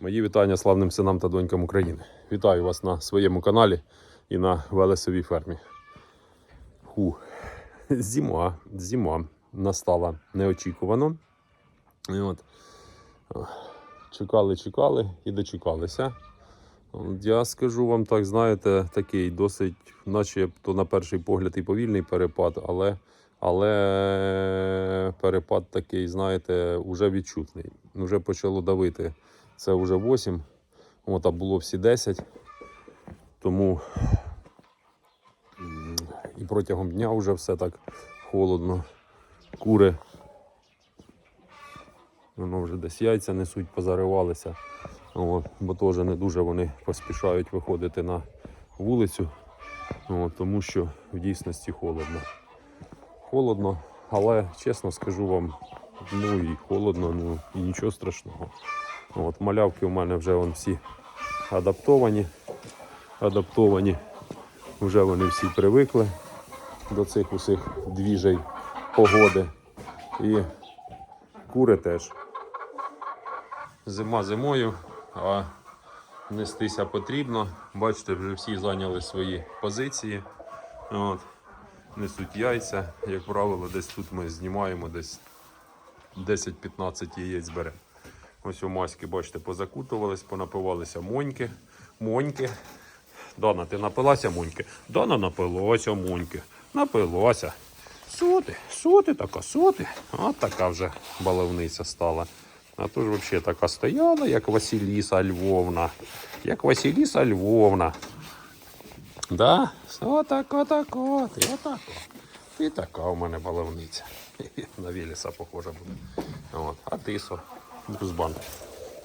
Мої вітання славним синам та донькам України. Вітаю вас на своєму каналі і на Велесовій фермі. Ху. Зима, зима настала неочікувано. І от, чекали, чекали і дочекалися. Я скажу вам так, знаєте, такий досить, наче то на перший погляд і повільний перепад, але, але перепад такий, знаєте, уже відчутний. Вже почало давити. Це вже 8, от, а було всі 10. Тому і протягом дня вже все так холодно. Кури. Воно вже десь яйця несуть, позаривалися. От, бо теж не дуже вони поспішають виходити на вулицю, от, тому що в дійсності холодно. Холодно, але чесно скажу вам, ну і холодно, ну і нічого страшного. От, малявки у мене вже вон всі адаптовані. Адаптовані. Вже вони всі привикли до цих усіх двіжей погоди. І кури теж. Зима зимою, а нестися потрібно. Бачите, вже всі зайняли свої позиції. От. Несуть яйця. Як правило, десь тут ми знімаємо десь 10-15 яєць бере. Ось у маськи, бачите, позакутувались, понапивалися моньки. Моньки. Дана, ти напилася моньки? Дана напилася моньки. Напилася. Соти, соти така, соти. От така вже баловниця стала. А то ж взагалі така стояла, як Василіса Львовна. Як Василіса Львовна. Да? Отак, отак, от, і отак. Ти така у мене баловниця. На Віліса похожа буде. От. А ти що? Друзбан.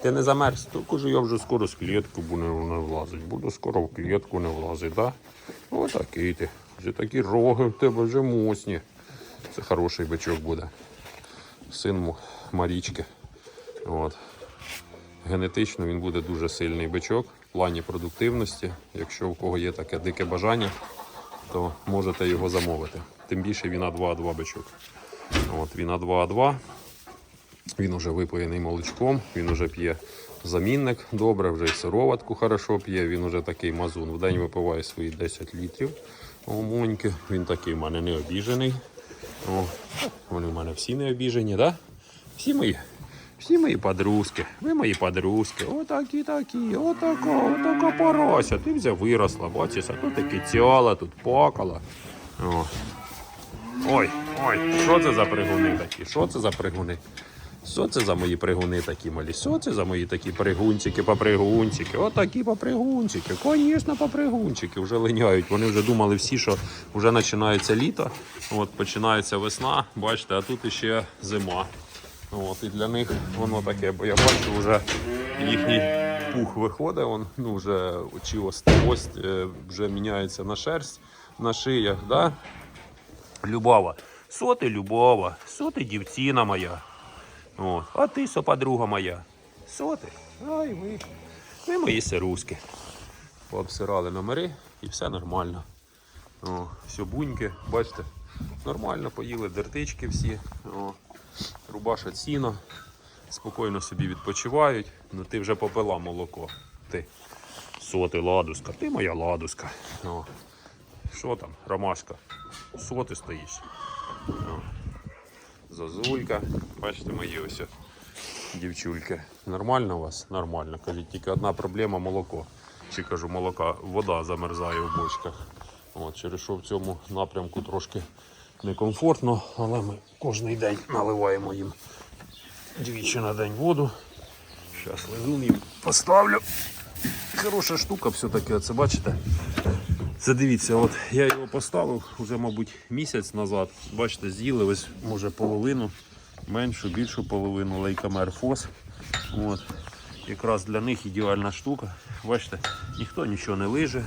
Ти не замерз, то кажу, я вже скоро з клітку буду не влазить. Буду скоро в клітку не влазить, да? Отакий ти. Вже такі роги в тебе вже мощні. Це хороший бичок буде. Син Марічки. От. Генетично він буде дуже сильний бичок в плані продуктивності. Якщо у кого є таке дике бажання, то можете його замовити. Тим більше він А2А2 бичок. От, він А2А2. Він уже випоєний молочком, він уже п'є замінник добре, вже і сироватку хорошо п'є, він уже такий мазун. В день випиває свої 10 літрів омоньки. Він такий в мене не обіжений. О, вони в мене всі не обіжені, да? Всі мої. Всі мої подружки, ви мої подружки, отакі такі, отака, отака порося. Ти вже виросла, бачиш, а тут таки цяла, тут пакала. О. Ой, ой, що це за пригуни такі? Що це за пригуни? Що це за мої пригуни такі малі? Що це за мої такі пригунчики, попригунчики? Отакі попригунчики. Звісно, попригунчики вже линяють. Вони вже думали всі, що вже починається літо, от починається весна, бачите, а тут іще зима. От, і для них воно таке, бо я бачу, вже їхній пух виходить, он, ну, вже чи ось, е, вже міняється на шерсть на шиях. Да? Любава. Що ти, Любова? Що ти, дівчина моя? О, а ти со подруга моя. Що ти? Ай ви. Ви мої сируски. Пообсирали номери і все нормально. О, все буньки, бачите, нормально поїли дертички всі. О, рубаша сіно, спокійно собі відпочивають. Ну ти вже попила молоко. Ти. Що ти, ладуска? Ти моя ладуска. О. Що там, ромашка? Що ти стоїш? О. Зозулька. Бачите, мої ось дівчульки. Нормально у вас? Нормально. Кажіть, тільки одна проблема молоко. Чи кажу, молока, вода замерзає в бочках. От, через що в цьому напрямку трошки некомфортно, але ми кожен день наливаємо їм двічі на день воду. Зараз лизун їм поставлю. Хороша штука все-таки, це бачите? Це дивіться, от я його поставив вже, мабуть, місяць назад. Бачите, з'їли ось може половину, меншу, більшу половину лейкамер фос. От. Якраз для них ідеальна штука. Бачите, ніхто нічого не лиже,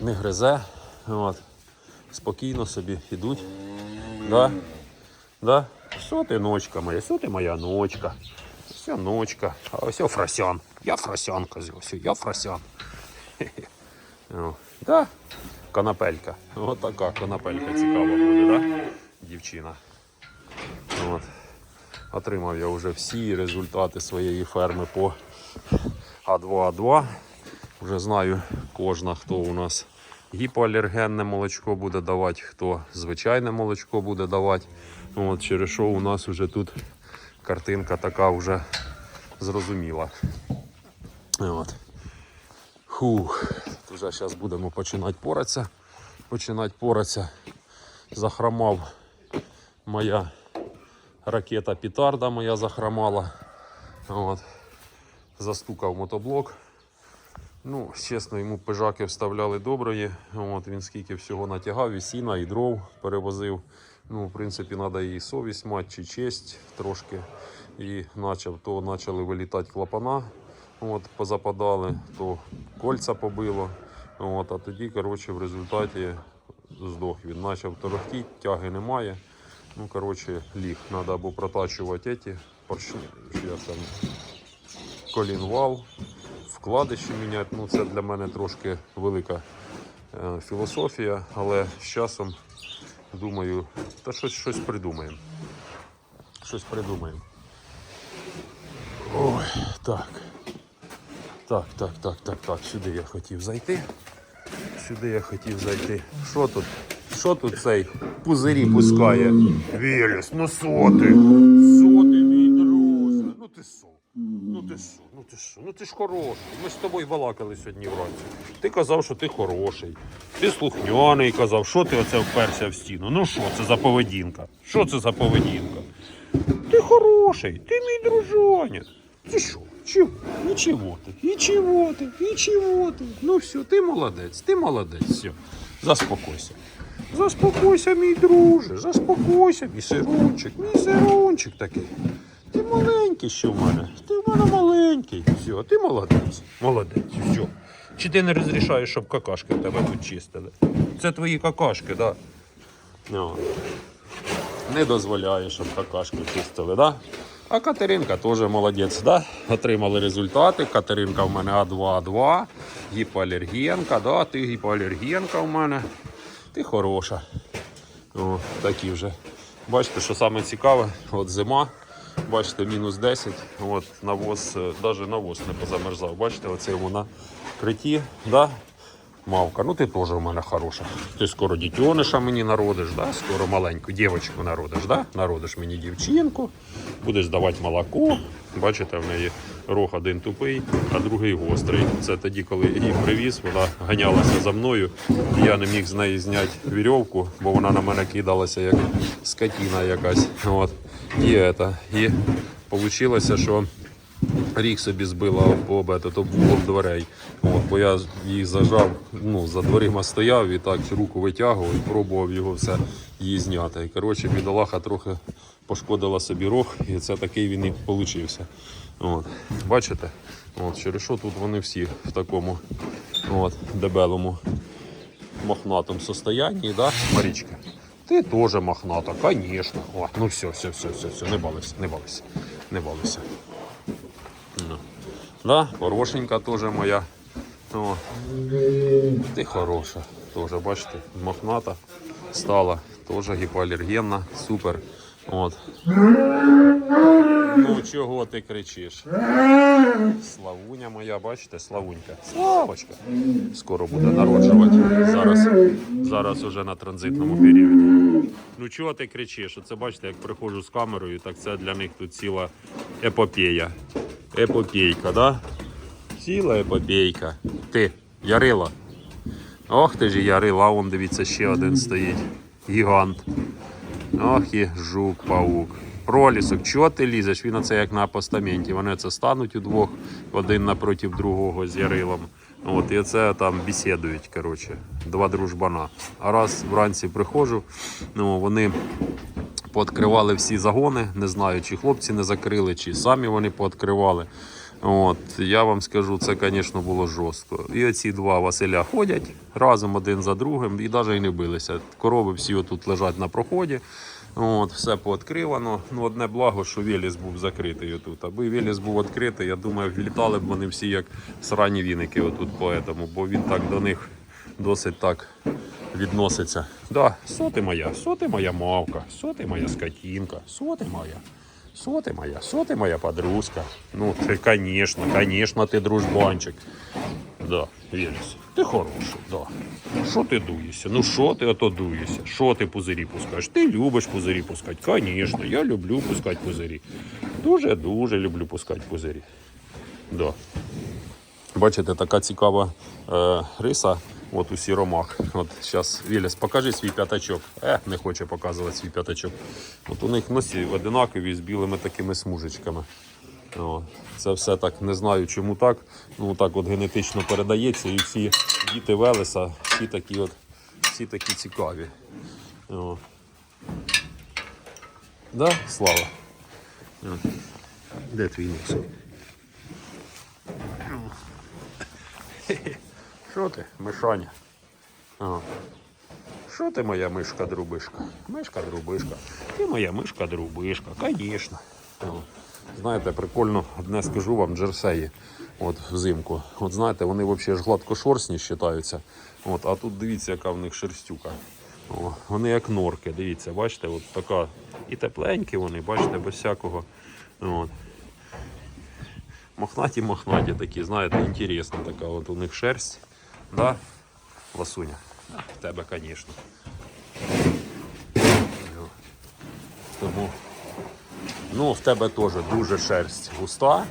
не гризе. От. Спокійно собі йдуть. Да? Да? Що ти ночка моя? Що ти моя ночка? Все ночка. А ось фросян. Я фросян, козю. Я фросян. О, да? Конопелька. Ось така конопелька цікава буде, да? Дівчина. От. Отримав я вже всі результати своєї ферми по А2А2. Вже знаю кожна, хто у нас гіпоалергенне молочко буде давати, хто звичайне молочко буде давати. От, через що у нас вже тут картинка така вже зрозуміла. От. Фух, вже зараз будемо починати поратися. Починати поратися. Захромав моя ракета петарда моя захромала. От. Застукав мотоблок. Ну, чесно, йому пижаки вставляли доброї. От, він скільки всього натягав, і сіна, і дров перевозив. Ну, в принципі, треба і совість мати, чи честь трошки. І почав, то почали вилітати клапана, от, позападали, то кольця побило. От, а тоді, коротше, в результаті здох. Він почав торохтіти, тяги немає. Ну, коротше, ліг. Треба або протачувати ті поршні, там, колінвал, вкладиші міняти. Ну, це для мене трошки велика е, філософія, але з часом думаю, та щось, щось придумаємо. Щось придумаємо. Ой, так. Так, так, так, так, так. Сюди я хотів зайти. Сюди я хотів зайти. Що тут? Що тут цей пузирі пускає? Віліс, ну що ти? Що ти, мій друже? Ну ти що? Ну ти що? Ну ти що? Ну ти ж хороший. Ми з тобою балакали сьогодні вранці. Ти казав, що ти хороший. Ти слухняний казав, що ти оце вперся в стіну. Ну що це за поведінка? Що це за поведінка? Ти хороший, ти мій дружоня. Ти що? Чого? Чого ти? І чого ти? І чого? Ну все, ти молодець, ти молодець. Все. Заспокойся. Заспокойся, мій друже, заспокойся, мій сирунчик, мій сирунчик такий. Ти маленький ще в мене. Ти в мене маленький. Все, ти молодець. Молодець. Все. Чи ти не розрішаєш, щоб какашки в тебе тут чистили? Це твої какашки, так? Да? Ну. Не дозволяє, щоб какашки чистили, да? А Катеринка теж молодець, да? Отримали результати. Катеринка в мене А2А2, гіпоалергенка, да? ти гіпоалергенка в мене. Ти хороша. О, такі вже. Бачите, що саме цікаве, от зима, бачите, мінус 10, от навоз, навіть навоз не позамерзав. Бачите, оце йому на криті, да? Мавка, ну ти теж у мене хороша. Ти скоро дітьониша мені народиш, да? скоро маленьку дівчинку народиш, да? народиш мені дівчинку, будеш давати молоко. Бачите, в неї рог один тупий, а другий гострий. Це тоді, коли її привіз, вона ганялася за мною. і Я не міг з неї зняти вірьовку, бо вона на мене кидалася як скотіна якась. От. І, это, і вийшло, що ріг собі збила об об этот, об дверей. От, бо я її зажав, ну, за дверима стояв і так руку витягував і пробував його все її зняти. І коротше, бідолаха трохи пошкодила собі рог, і це такий він і получився. От. Бачите? От, через що тут вони всі в такому от, дебелому мохнатому состоянні, да, Марічка? Ти теж мохната, звісно. О, ну все, все, все, все, все, не балися, не балися, не балися. Да, хорошенька теж моя. О. Ти хороша. Теж, бачите, мохната стала, теж гіпоалергенна, супер. От. Ну чого ти кричиш? Славуня моя, бачите, Славунька. Славочка. Скоро буде народжувати. Зараз, зараз уже на транзитному періоді. Ну чого ти кричиш? Оце бачите, як приходжу з камерою, так це для них тут ціла епопея. Епопейка, да? Ціла епопейка. Ти, Ярила. Ох ти ж Ярила, вон дивіться, ще один стоїть. Гігант. Ох і жук, паук. Пролісок, чого ти лізеш? Він оце як на постаменті. Вони це стануть удвох, один напроти другого з Ярилом. От, і це там бесідують, коротше, два дружбана. А раз вранці приходжу, ну, вони пооткривали всі загони. Не знаю, чи хлопці не закрили, чи самі вони пооткривали. От, я вам скажу, це, звісно, було жорстко. І оці два Василя ходять разом один за другим і навіть і не билися. Корови всі отут лежать на проході. От, все пооткривано. Ну, одне благо, що Веліс був закритий отут. Аби Веліс був відкритий, я думаю, літали б вони всі як срані віники отут по этому, бо він так до них досить так відноситься. Да, соти моя, соти моя мавка, соти моя скотінка, соти моя. Що моя? Що моя подружка? Ну, ти, конечно, конечно, ти дружбанчик. Да, Велес, ти хороший, да. Що ти дуєшся? Ну що ти ото дуєшся? Що ти пузирі пускаєш? Ти любиш пузирі пускати? Конечно, я люблю пускати пузирі. Дуже-дуже люблю пускати пузирі. Да. Бачите, така цікава е, риса. От у сіромах. От зараз Віліс, покажи свій п'ятачок. Е, не хоче показувати свій п'ятачок. От у них носі одинакові з білими такими смужечками. О, це все так не знаю, чому так. Ну так от генетично передається. І всі діти Велеса, всі такі от, всі такі цікаві. О. Да, Слава? Де твій носик? Що ти, мишаня? Що ти моя мишка друбишка? Мишка друбишка. Ти моя мишка друбишка, звісно. Знаєте, прикольно, одне скажу вам, джерсеї от взимку. От знаєте, вони взагалі ж гладкошорстні вважаються. От, а тут дивіться, яка в них шерстюка. О, вони як норки, дивіться, бачите, от така і тепленькі вони, бачите, без всякого. От. Мохнаті мохнаті такі, знаєте, інтересна така от у них шерсть. Да? Ласуня. В тебе, звісно. Тому, ну, в тебе теж дуже шерсть густа.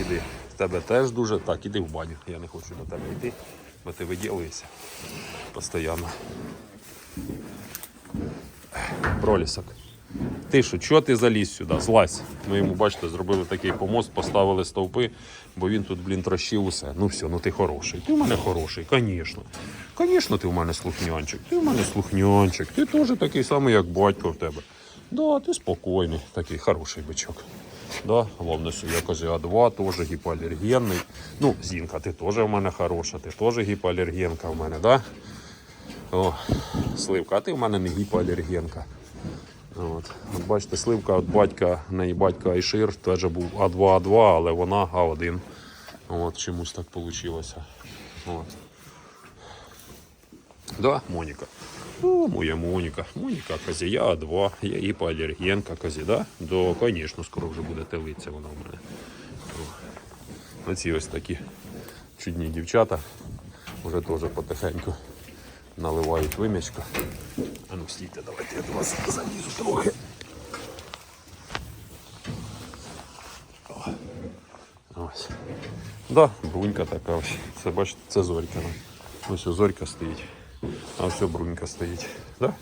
Іди. В тебе теж дуже. Так, іди в баню. Я не хочу до тебе йти, бо ти виділуєшся постійно. Пролісок. Ти що, чого ти заліз сюди? Злазь. Ми йому, бачите, зробили такий помост, поставили стовпи, бо він тут, блін, трощив усе. Ну все, ну ти хороший. Ти в мене хороший, звісно. Звісно, ти в мене слухнянчик. Ти в мене слухнянчик. Ти теж такий самий, як батько в тебе. Да, ти спокійний, такий хороший бичок. Да, головне, що я кажу, А2 теж гіпоалергенний. Ну, Зінка, ти теж в мене хороша, ти теж гіпоалергенка в мене, да? О, Сливка, а ти в мене не гіпоалергенка. От. От бачите, сливка від батька, неї батька Айшир, теж був А2, А2, але вона А1. От, чомусь так вийшло. От. Да, Моніка. О, моя Моніка. Моніка казі, я А2, я гіпоалергенка казі, да? До, звісно, скоро вже буде телиця вона в мене. Оці ось такі чудні дівчата. Вже теж потихеньку наливають вимічка. А ну стійте, давайте я до вас залізу трохи. Ось. Да, брунька така ось. Це бачите, це зорькина. Ось зорька стоїть. А ось брунька стоїть. Да?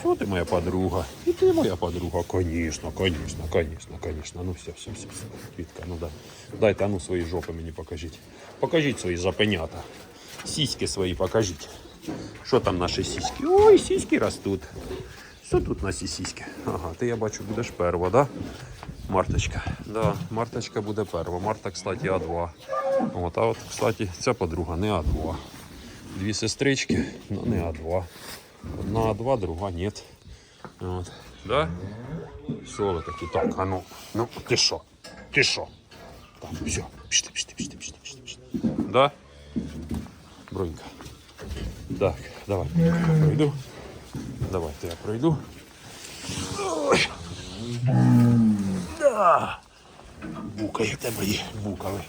Що ти моя подруга? І ти моя подруга, конечно, конечно, конечно, конечно. Ну все, все, все, все. Квітка, ну дай. Дайте, а ну свої жопи мені покажіть. Покажіть свої жопенята. Сіськи свої покажіть. Що там наші сіськи? Ой, сіськи ростуть. Що тут наші сіськи? Ага, ти я бачу, будеш перва, да? Марточка. Да, Марточка буде перва. Марта, кстати, А2. От, а от, кстати, ця подруга не А2. Дві сестрички, ну не А2. Одна А2, друга ні. От. Да? Що ви такі? Так, а ну, ну, ти що? Ти що? Так, все, пішли, пішли, пішли, пішли, пішли. Да? Бронька. Так, давай, я пройду. Давайте я пройду. Ой. Да. Букає в тебе є, букали.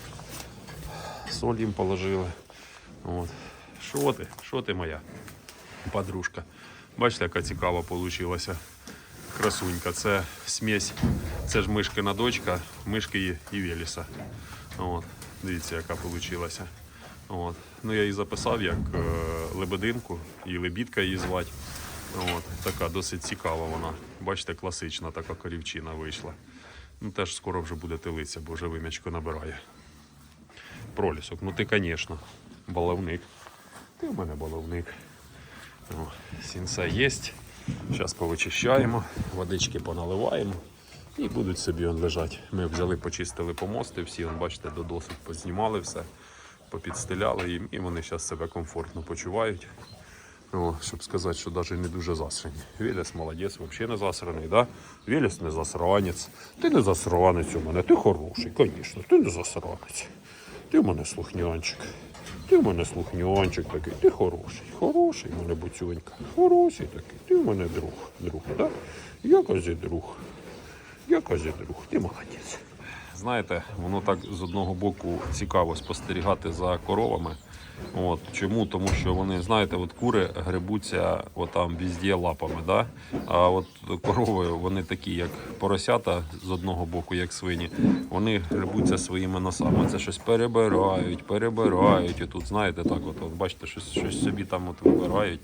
Соль їм положили. От. Що ти? Що ти моя подружка? Бачите, яка цікава вийшла красунька. Це смесь. Це ж мишкина дочка, мишки і Веліса. От. Дивіться, яка вийшла. От. Ну, я її записав як е, лебединку, і лебідка її звати. От. Така досить цікава вона. Бачите, класична така корівчина вийшла. Ну, теж скоро вже буде телиця, бо вже вим'ячко набирає. Пролісок, ну ти, звісно, баловник. Ти в мене баловник. О, сінце є. Зараз повичищаємо, водички поналиваємо і будуть собі он лежати. Ми взяли, почистили помости, всі, он, бачите, до досить познімали все, попідстеляли їм, і вони зараз себе комфортно почувають. О, щоб сказати, що навіть не дуже засрані. Велес молодець, взагалі не засраний, да? Велес не засранець. Ти не засранець у мене, ти хороший, звісно, ти не засранець. Ти в мене слухнянчик. Ти в мене слухнянчик такий, ти хороший, хороший в мене буцюнька, хороший такий, ти в мене друг, друг, да? Я казі друг. Я каже, друг, ти молодець. Знаєте, воно так з одного боку цікаво спостерігати за коровами. От чому? Тому що вони, знаєте, от кури грибуться отам візді лапами, да? а от корови вони такі, як поросята з одного боку, як свині, вони грибуться своїми носами. Це щось перебирають, перебирають. І тут, знаєте, так, от, от бачите, щось, щось собі там от вибирають,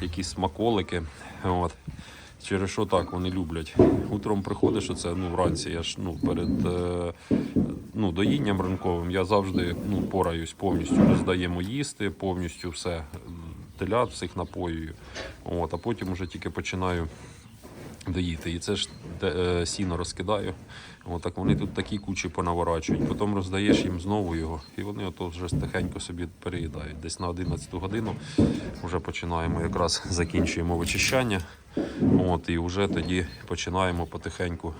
якісь смаколики. От. Через що так вони люблять. Утром приходиш, оце ну вранці. Я ж ну перед е, ну, доїнням ранковим я завжди ну, пораюсь повністю. Роздаємо їсти, повністю все. Телят всіх напоюю. От, а потім уже тільки починаю доїти. І це ж е, сіно розкидаю. От, так вони тут такі кучі понаворачують. Потім роздаєш їм знову його, і вони ото вже тихенько собі переїдають. Десь на 11 годину вже починаємо якраз закінчуємо вичищання. От, і вже тоді починаємо потихеньку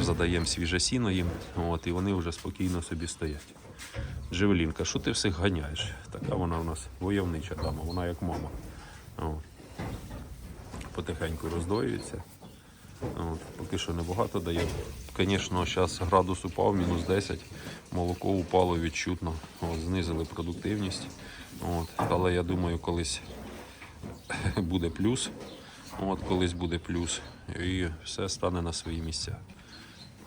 задаємо свіже сіно їм. От, і вони вже спокійно собі стоять. Джевелінка, що ти всіх ганяєш? Така вона у нас войовнича дама, вона як мама. От. Потихеньку роздоюється. От, поки що небагато дає. Звісно, зараз градус упав, мінус 10, молоко упало відчутно, от, знизили продуктивність. От, але я думаю, колись буде плюс. От, колись буде плюс. І все стане на свої місця.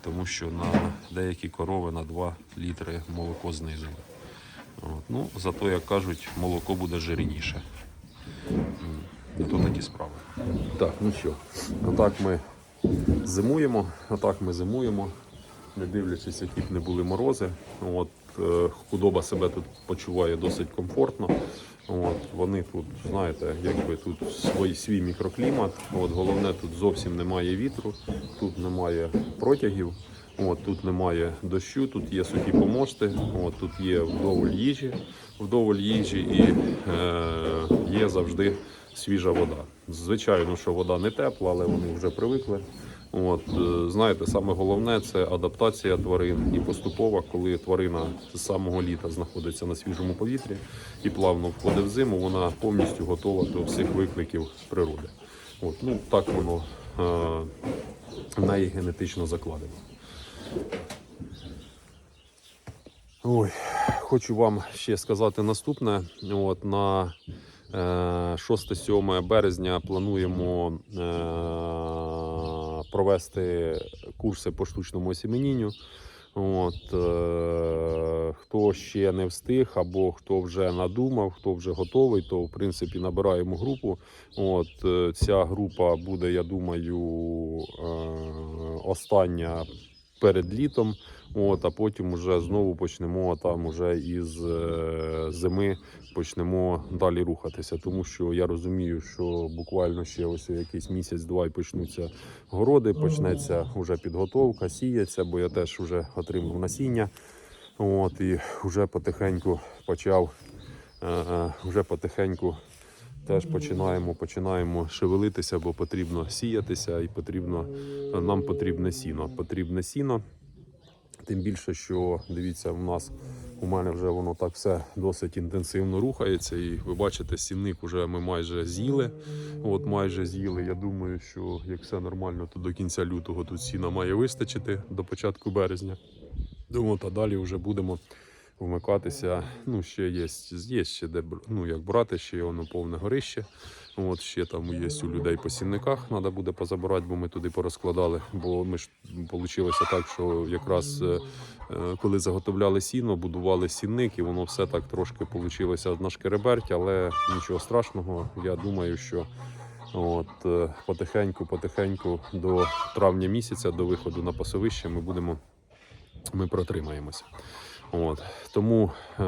Тому що на деякі корови на 2 літри молоко знизили. От, ну, зато, як кажуть, молоко буде жирніше. То такі справи. Так, ну що, отак ми зимуємо, отак ми зимуємо, не дивлячись, які б не були морози. От, е, худоба себе тут почуває досить комфортно. От, вони тут, знаєте, якби тут свій, свій мікроклімат. От, головне, тут зовсім немає вітру, тут немає протягів. От, тут немає дощу, тут є сухі помости, от, тут є вдоволь їжі, вдоволь їжі і е, є завжди свіжа вода. Звичайно, що вода не тепла, але вони вже привикли. От, е, знаєте, саме головне це адаптація тварин і поступова, коли тварина з самого літа знаходиться на свіжому повітрі і плавно входить в зиму, вона повністю готова до всіх викликів природи. От, ну, так воно е, генетично закладено. Ой, хочу вам ще сказати наступне. От на 6-7 березня плануємо е, провести курси по штучному осіменінню. От, е, хто ще не встиг, або хто вже надумав, хто вже готовий, то в принципі набираємо групу. От, е, ця група буде, я думаю, е, остання перед літом. От, а потім уже знову почнемо там уже із е, зими почнемо далі рухатися. Тому що я розумію, що буквально ще ось якийсь місяць-два і почнуться городи, почнеться вже підготовка, сіється, бо я теж вже отримав насіння. От, і вже потихеньку почав, е, е, вже потихеньку теж починаємо, починаємо шевелитися, бо потрібно сіятися і потрібно, нам потрібне сіно. Потрібне сіно. Тим більше, що дивіться, у нас у мене вже воно так все досить інтенсивно рухається. І ви бачите, сінник вже ми майже з'їли. От майже з'їли. Я думаю, що як все нормально, то до кінця лютого тут сіна має вистачити до початку березня. Думаю, та далі вже будемо вмикатися. Ну, ще є, є ще де ну, як брати, ще воно повне горище. От ще там є у людей по сінниках, треба буде позабирати, бо ми туди порозкладали. Бо ми ж вийшло так, що якраз е, е, коли заготовляли сіно, будували сінник, і воно все так трошки вийшло на шкереберть, але нічого страшного. Я думаю, що От, е, потихеньку, потихеньку до травня місяця, до виходу на пасовище, ми будемо, ми протримаємося. От. Тому е-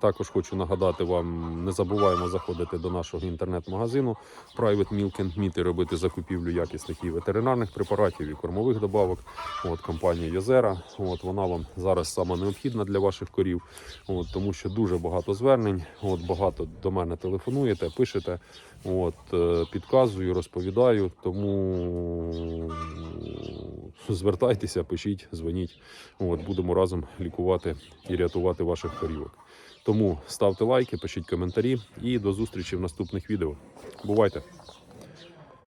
також хочу нагадати вам, не забуваємо заходити до нашого інтернет-магазину Private Milk and Meat і робити закупівлю якісних і ветеринарних препаратів, і кормових добавок. От, компанія Йозера. От, вона вам зараз сама необхідна для ваших корів, от, тому що дуже багато звернень. От, багато до мене телефонуєте, пишете. От, е, підказую, розповідаю. Тому звертайтеся, пишіть, дзвоніть. От, будемо разом лікувати і рятувати ваших корівок. Тому ставте лайки, пишіть коментарі і до зустрічі в наступних відео. Бувайте!